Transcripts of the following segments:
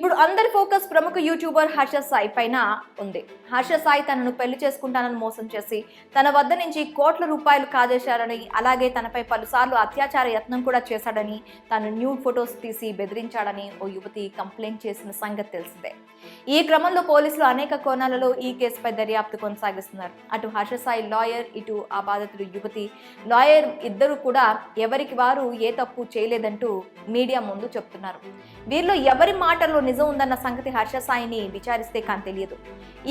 ఇప్పుడు అందరి ఫోకస్ ప్రముఖ యూట్యూబర్ హర్ష సాయి పైన ఉంది. హర్ష సాయి తనను పెళ్ళి చేసుకుంటానని మోసం చేసి తన వద్ద నుంచి కోట్ల రూపాయలు కాజేశారని అలాగే తనపై పలుసార్లు అత్యాచార యత్నం కూడా చేశాడని తాను న్యూడ్ ఫొటోస్ తీసి బెదిరించాడని ఓ యువతి కంప్లైంట్ చేసిన సంగతి తెలిసిందే. ఈ క్రమంలో పోలీసులు అనేక కోణాలలో ఈ కేసుపై దర్యాప్తు కొనసాగిస్తున్నారు. అటు హర్ష సాయి లాయర్ ఇటు ఆ బాధితుడు యువతి. లాయర్ ఇద్దరు కూడా ఎవరికి వారు ఏ తప్పు చేయలేదంటూ మీడియా ముందు చెప్తున్నారు. వీరిలో ఎవరి మాటల్లో నిజం ఉందన్న సంగతి హర్ష సాయిని విచారిస్తే కానీ తెలియదు.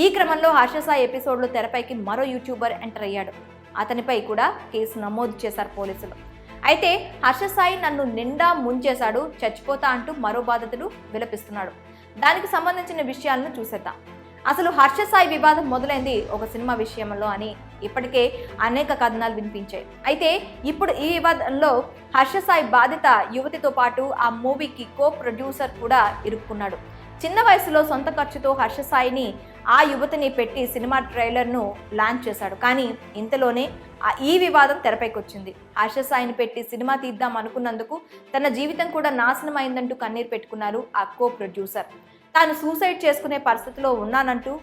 ఈ క్రమంలో హర్ష సాయి ఎపిసోడ్లో తెరపైకి మరో యూట్యూబర్ ఎంటర్ అయ్యాడు. అతనిపై కూడా కేసు నమోదు చేశారు పోలీసులు. అయితే హర్ష సాయి నన్ను నిండా ముంచేశాడు చచ్చిపోతా అంటూ మరో బాధితుడు విలపిస్తున్నాడు. దానికి సంబంధించిన విషయాలను చూసేద్దాం. అసలు హర్ష సాయి వివాదం మొదలైంది ఒక సినిమా విషయంలో అని ఇప్పటికే అనేక కథనాలు వినిపించాయి. అయితే ఇప్పుడు ఈ వివాదంలో హర్ష సాయి బాధిత యువతితో పాటు ఆ మూవీకి కో ప్రొడ్యూసర్ కూడా ఇరుక్కున్నాడు. చిన్న వయసులో సొంత ఖర్చుతో హర్ష సాయిని ఆ యువతిని పెట్టి సినిమా ట్రైలర్ను లాంచ్ చేశాడు. కానీ ఇంతలోనే ఈ వివాదం తెరపైకి వచ్చింది హర్ష సాయిని పెట్టి సినిమా తీద్దాం అనుకున్నందుకు తన జీవితం కూడా నాశనం అయిందంటూ కన్నీరు పెట్టుకున్నారు ఆ కో ప్రొడ్యూసర్ తాను సూసైడ్ చేసుకునే పరిస్థితిలో ఉన్నానంటూ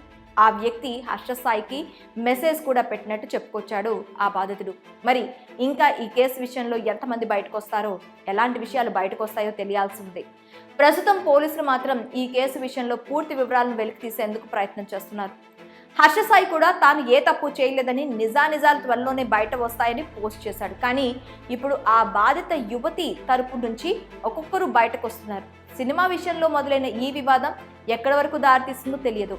ఆ వ్యక్తి హర్షస్థాయికి మెసేజ్ కూడా పెట్టినట్టు చెప్పుకొచ్చాడు ఆ బాధితుడు. మరి ఇంకా ఈ కేసు విషయంలో ఎంతమంది బయటకు వస్తారో ఎలాంటి విషయాలు బయటకు వస్తాయో తెలియాల్సి ఉంది. ప్రస్తుతం పోలీసులు మాత్రం ఈ కేసు విషయంలో పూర్తి వివరాలను వెలికి తీసేందుకు ప్రయత్నం చేస్తున్నారు. హర్ష సాయి కూడా తాను ఏ తప్పు చేయలేదని నిజానిజాలు త్వరలోనే బయట వస్తాయని పోస్ట్ చేశాడు. కానీ ఇప్పుడు ఆ బాధిత యువతి తరపు నుంచి ఒక్కొక్కరు బయటకు వస్తున్నారు. సినిమా విషయంలో మొదలైన ఈ వివాదం ఎక్కడి వరకు దారితీస్తుందో తెలియదు.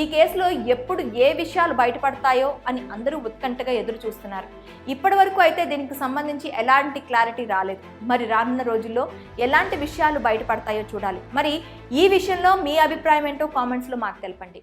ఈ కేసులో ఎప్పుడు ఏ విషయాలు బయటపడతాయో అని అందరూ ఉత్కంఠగా ఎదురు చూస్తున్నారు ఇప్పటి వరకు అయితే దీనికి సంబంధించి ఎలాంటి క్లారిటీ రాలేదు. మరి రానున్న రోజుల్లో ఎలాంటి విషయాలు బయటపడతాయో చూడాలి. మరి ఈ విషయంలో మీ అభిప్రాయం ఏంటో కామెంట్స్లో మాకు తెలపండి.